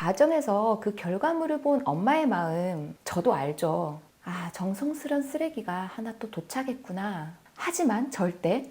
가정에서 그 결과물을 본 엄마의 마음 저도 알죠. 아, 정성스런 쓰레기가 하나 또 도착했구나. 하지만 절대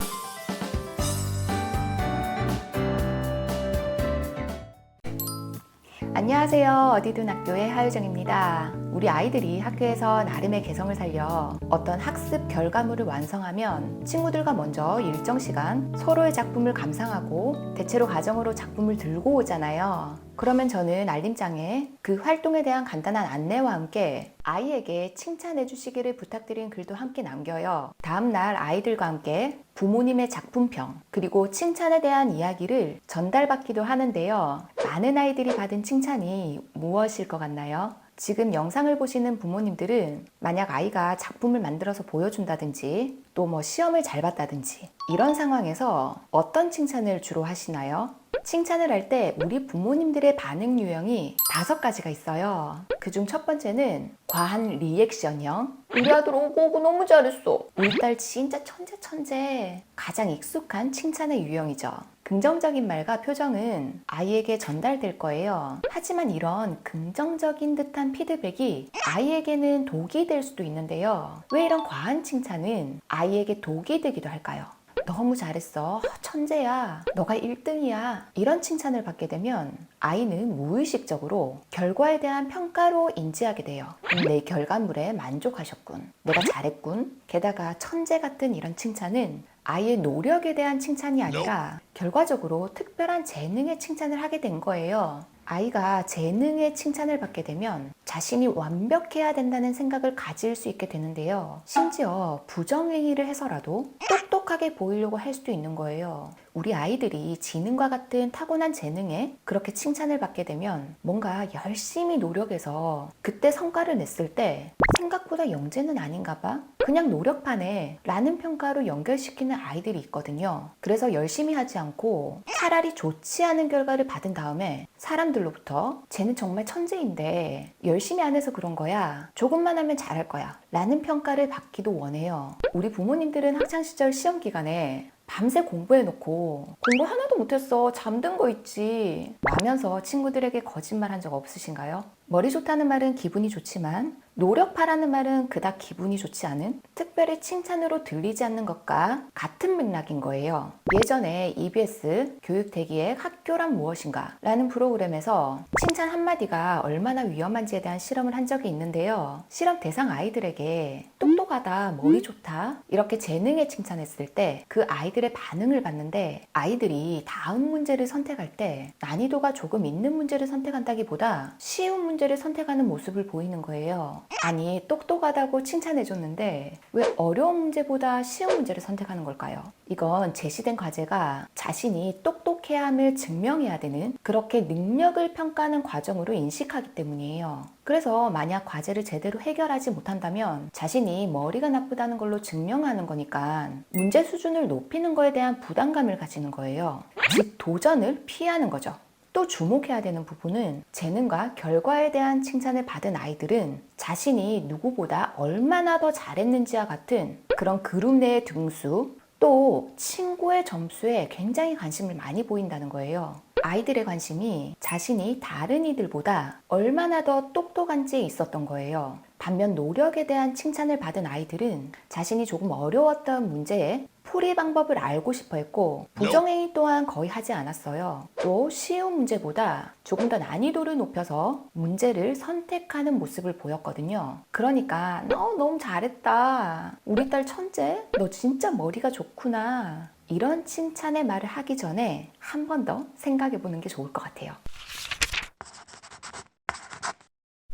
안녕하세요. 어디든 학교의 하유정입니다. 우리 아이들이 학교에서 나름의 개성을 살려 어떤 학습 결과물을 완성하면 친구들과 먼저 일정 시간 서로의 작품을 감상하고 대체로 가정으로 작품을 들고 오잖아요. 그러면 저는 알림장에 그 활동에 대한 간단한 안내와 함께 아이에게 칭찬해 주시기를 부탁드린 글도 함께 남겨요. 다음날 아이들과 함께 부모님의 작품평 그리고 칭찬에 대한 이야기를 전달받기도 하는데요. 많은 아이들이 받은 칭찬이 무엇일 것 같나요? 지금 영상을 보시는 부모님들은 만약 아이가 작품을 만들어서 보여준다든지 또 뭐 시험을 잘 봤다든지 이런 상황에서 어떤 칭찬을 주로 하시나요? 칭찬을 할 때 우리 부모님들의 반응 유형이 다섯 가지가 있어요. 그중 첫 번째는 과한 리액션형. 우리 아들 오고 오고 너무 잘했어. 우리 딸 진짜 천재 천재. 가장 익숙한 칭찬의 유형이죠. 긍정적인 말과 표정은 아이에게 전달될 거예요. 하지만 이런 긍정적인 듯한 피드백이 아이에게는 독이 될 수도 있는데요. 왜 이런 과한 칭찬은 아이에게 독이 되기도 할까요? 너무 잘했어. 천재야. 너가 1등이야. 이런 칭찬을 받게 되면 아이는 무의식적으로 결과에 대한 평가로 인지하게 돼요. 음, 내 결과물에 만족하셨군. 내가 잘했군. 게다가 천재 같은 이런 칭찬은 아이의 노력에 대한 칭찬이 아니라 결과적으로 특별한 재능의 칭찬을 하게 된 거예요. 아이가 재능의 칭찬을 받게 되면 자신이 완벽해야 된다는 생각을 가질 수 있게 되는데요. 심지어 부정행위를 해서라도 똑 똑하게 보이려고 할 수도 있는 거예요. 우리 아이들이 지능과 같은 타고난 재능에 그렇게 칭찬을 받게 되면 뭔가 열심히 노력해서 그때 성과를 냈을 때 생각보다 영재는 아닌가 봐? 그냥 노력파네 라는 평가로 연결시키는 아이들이 있거든요. 그래서 열심히 하지 않고 차라리 좋지 않은 결과를 받은 다음에 사람들로부터 쟤는 정말 천재인데 열심히 안 해서 그런 거야. 조금만 하면 잘할 거야. 라는 평가를 받기도 원해요. 우리 부모님들은 학창시절 시험 기간에 밤새 공부해놓고 공부 하나도 못했어 잠든 거 있지 라면서 친구들에게 거짓말 한 적 없으신가요? 머리 좋다는 말은 기분이 좋지만 노력파라는 말은 그닥 기분이 좋지 않은 특별히 칭찬으로 들리지 않는 것과 같은 맥락인 거예요. 예전에 EBS 교육대기의 학교란 무엇인가 라는 프로그램에서 칭찬 한마디가 얼마나 위험한지에 대한 실험을 한 적이 있는데요. 실험 대상 아이들에게 똑똑하다, 머리 좋다 이렇게 재능에 칭찬했을 때 그 아이들의 반응을 봤는데 아이들이 다음 문제를 선택할 때 난이도가 조금 있는 문제를 선택한다기보다 쉬운 문제를 선택하는 모습을 보이는 거예요. 아니 똑똑하다고 칭찬해줬는데 왜 어려운 문제보다 쉬운 문제를 선택하는 걸까요? 이건 제시된 과제가 자신이 똑똑해야 함을 증명해야 되는 그렇게 능력을 평가하는 과정으로 인식하기 때문이에요. 그래서 만약 과제를 제대로 해결하지 못한다면 자신이 머리가 나쁘다는 걸로 증명하는 거니까 문제 수준을 높이는 거에 대한 부담감을 가지는 거예요. 즉 도전을 피하는 거죠. 또 주목해야 되는 부분은 재능과 결과에 대한 칭찬을 받은 아이들은 자신이 누구보다 얼마나 더 잘했는지와 같은 그런 그룹 내의 등수 또 친구의 점수에 굉장히 관심을 많이 보인다는 거예요. 아이들의 관심이 자신이 다른 이들보다 얼마나 더 똑똑한지에 있었던 거예요. 반면 노력에 대한 칭찬을 받은 아이들은 자신이 조금 어려웠던 문제에 풀이 방법을 알고 싶어 했고 부정행위 또한 거의 하지 않았어요. 또 쉬운 문제보다 조금 더 난이도를 높여서 문제를 선택하는 모습을 보였거든요. 그러니까 너 너무 잘했다. 우리 딸 천재? 너 진짜 머리가 좋구나. 이런 칭찬의 말을 하기 전에 한 번 더 생각해 보는 게 좋을 것 같아요.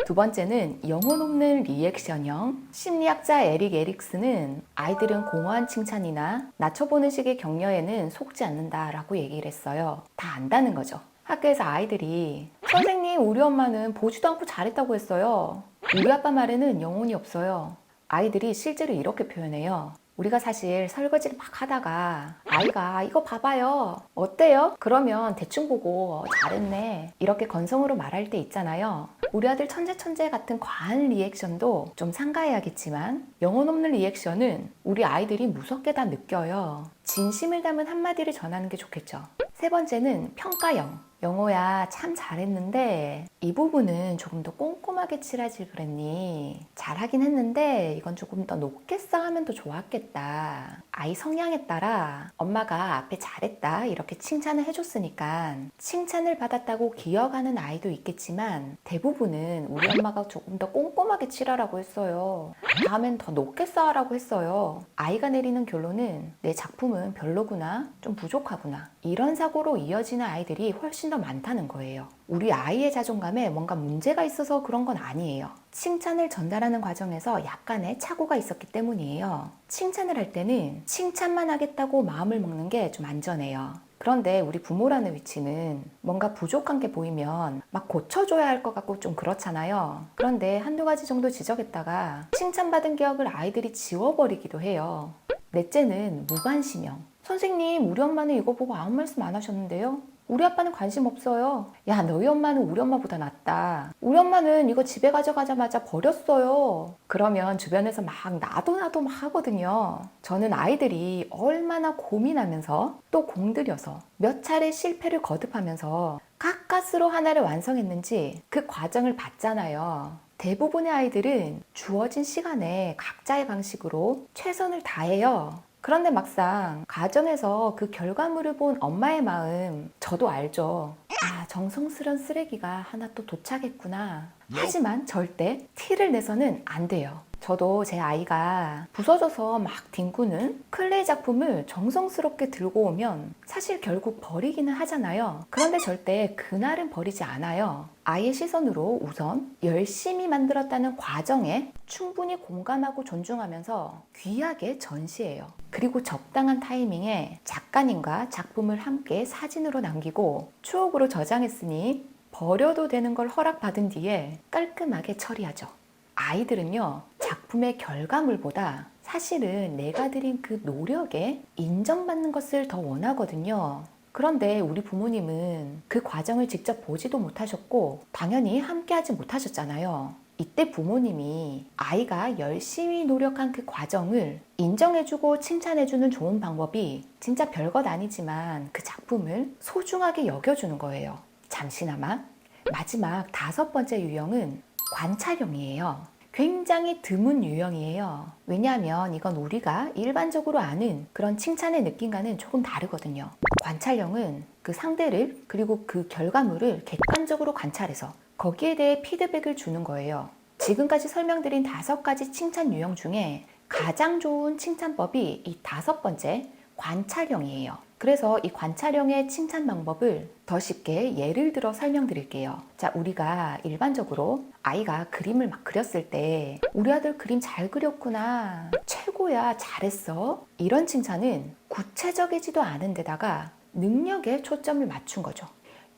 두 번째는 영혼 없는 리액션형. 심리학자 에릭 에릭스는 아이들은 공허한 칭찬이나 낮춰보는 식의 격려에는 속지 않는다라고 얘기를 했어요. 다 안다는 거죠. 학교에서 아이들이 선생님 우리 엄마는 보지도 않고 잘했다고 했어요. 우리 아빠 말에는 영혼이 없어요. 아이들이 실제로 이렇게 표현해요. 우리가 사실 설거지를 막 하다가 아이가 이거 봐봐요. 어때요? 그러면 대충 보고 어, 잘했네. 이렇게 건성으로 말할 때 있잖아요. 우리 아들 천재 천재 같은 과한 리액션도 좀 상가해야겠지만 영혼 없는 리액션은 우리 아이들이 무섭게 다 느껴요. 진심을 담은 한마디를 전하는 게 좋겠죠. 세 번째는 평가형. 영호야, 참 잘했는데, 이 부분은 조금 더 꼼꼼하게 칠하지 그랬니? 잘하긴 했는데, 이건 조금 더 높게 쌓으면 더 좋았겠다. 아이 성향에 따라 엄마가 앞에 잘했다, 이렇게 칭찬을 해줬으니까, 칭찬을 받았다고 기억하는 아이도 있겠지만, 대부분은 우리 엄마가 조금 더 꼼꼼하게 칠하라고 했어요. 다음엔 더 높게 쌓으라고 했어요. 아이가 내리는 결론은 내 작품은 별로구나, 좀 부족하구나. 이런 사고로 이어지는 아이들이 훨씬 더 많다는 거예요. 우리 아이의 자존감에 뭔가 문제가 있어서 그런 건 아니에요. 칭찬을 전달하는 과정에서 약간의 착오가 있었기 때문이에요. 칭찬을 할 때는 칭찬만 하겠다고 마음을 먹는 게 좀 안전해요. 그런데 우리 부모라는 위치는 뭔가 부족한 게 보이면 막 고쳐줘야 할 것 같고 좀 그렇잖아요. 그런데 한두 가지 정도 지적했다가 칭찬받은 기억을 아이들이 지워버리기도 해요. 넷째는 무관심형. 선생님, 우리 엄마는 이거 보고 아무 말씀 안 하셨는데요? 우리 아빠는 관심 없어요. 야, 너희 엄마는 우리 엄마보다 낫다. 우리 엄마는 이거 집에 가져가자마자 버렸어요. 그러면 주변에서 막 나도 나도 막 하거든요. 저는 아이들이 얼마나 고민하면서 또 공들여서 몇 차례 실패를 거듭하면서 가까스로 하나를 완성했는지 그 과정을 봤잖아요. 대부분의 아이들은 주어진 시간에 각자의 방식으로 최선을 다해요. 그런데 막상 가정에서 그 결과물을 본 엄마의 마음 저도 알죠. 아, 정성스런 쓰레기가 하나 또 도착했구나. 하지만 절대 티를 내서는 안 돼요. 저도 제 아이가 부서져서 막 뒹구는 클레이 작품을 정성스럽게 들고 오면 사실 결국 버리기는 하잖아요. 그런데 절대 그날은 버리지 않아요. 아이의 시선으로 우선 열심히 만들었다는 과정에 충분히 공감하고 존중하면서 귀하게 전시해요. 그리고 적당한 타이밍에 작가님과 작품을 함께 사진으로 남기고 추억으로 저장했으니 버려도 되는 걸 허락받은 뒤에 깔끔하게 처리하죠. 아이들은요, 작품의 결과물보다 사실은 내가 들인 그 노력에 인정받는 것을 더 원하거든요. 그런데 우리 부모님은 그 과정을 직접 보지도 못하셨고, 당연히 함께하지 못하셨잖아요. 이때 부모님이 아이가 열심히 노력한 그 과정을 인정해주고 칭찬해주는 좋은 방법이 진짜 별것 아니지만 그 작품을 소중하게 여겨주는 거예요. 잠시나마. 마지막 다섯 번째 유형은 관찰형이에요. 굉장히 드문 유형이에요. 왜냐하면 이건 우리가 일반적으로 아는 그런 칭찬의 느낌과는 조금 다르거든요. 관찰형은 그 상대를 그리고 그 결과물을 객관적으로 관찰해서 거기에 대해 피드백을 주는 거예요. 지금까지 설명드린 다섯 가지 칭찬 유형 중에 가장 좋은 칭찬법이 이 다섯 번째 관찰형이에요. 그래서 이 관찰형의 칭찬 방법을 더 쉽게 예를 들어 설명드릴게요. 자, 우리가 일반적으로 아이가 그림을 막 그렸을 때 우리 아들 그림 잘 그렸구나. 최고야. 잘했어. 이런 칭찬은 구체적이지도 않은 데다가 능력에 초점을 맞춘 거죠.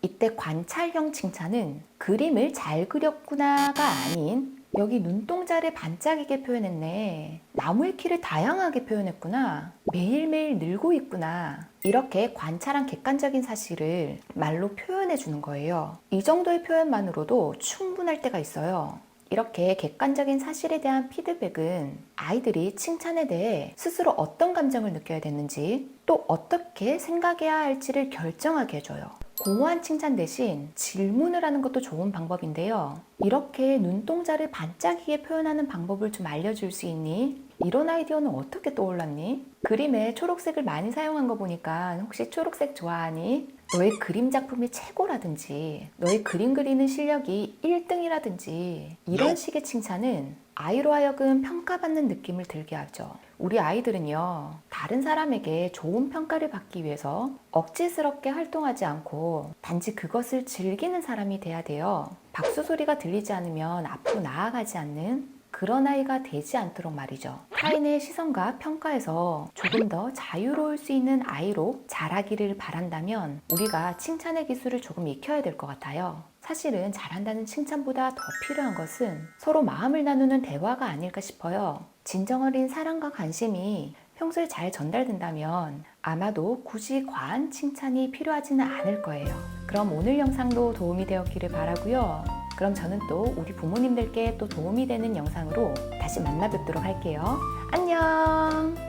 이때 관찰형 칭찬은 그림을 잘 그렸구나가 아닌 여기 눈동자를 반짝이게 표현했네. 나무의 키를 다양하게 표현했구나. 매일매일 늘고 있구나. 이렇게 관찰한 객관적인 사실을 말로 표현해 주는 거예요. 이 정도의 표현만으로도 충분할 때가 있어요. 이렇게 객관적인 사실에 대한 피드백은 아이들이 칭찬에 대해 스스로 어떤 감정을 느껴야 되는지 또 어떻게 생각해야 할지를 결정하게 해줘요. 공허한 칭찬 대신 질문을 하는 것도 좋은 방법인데요. 이렇게 눈동자를 반짝이게 표현하는 방법을 좀 알려줄 수 있니? 이런 아이디어는 어떻게 떠올랐니? 그림에 초록색을 많이 사용한 거 보니까 혹시 초록색 좋아하니? 너의 그림 작품이 최고라든지, 너의 그림 그리는 실력이 1등이라든지, 이런 식의 칭찬은 아이로 하여금 평가받는 느낌을 들게 하죠. 우리 아이들은요, 다른 사람에게 좋은 평가를 받기 위해서 억지스럽게 활동하지 않고 단지 그것을 즐기는 사람이 돼야 돼요. 박수 소리가 들리지 않으면 앞으로 나아가지 않는 그런 아이가 되지 않도록 말이죠. 타인의 시선과 평가에서 조금 더 자유로울 수 있는 아이로 자라기를 바란다면 우리가 칭찬의 기술을 조금 익혀야 될 것 같아요. 사실은 잘한다는 칭찬보다 더 필요한 것은 서로 마음을 나누는 대화가 아닐까 싶어요. 진정 어린 사랑과 관심이 평소에 잘 전달된다면 아마도 굳이 과한 칭찬이 필요하지는 않을 거예요. 그럼 오늘 영상도 도움이 되었기를 바라고요. 그럼 저는 또 우리 부모님들께 또 도움이 되는 영상으로 다시 만나 뵙도록 할게요. 안녕!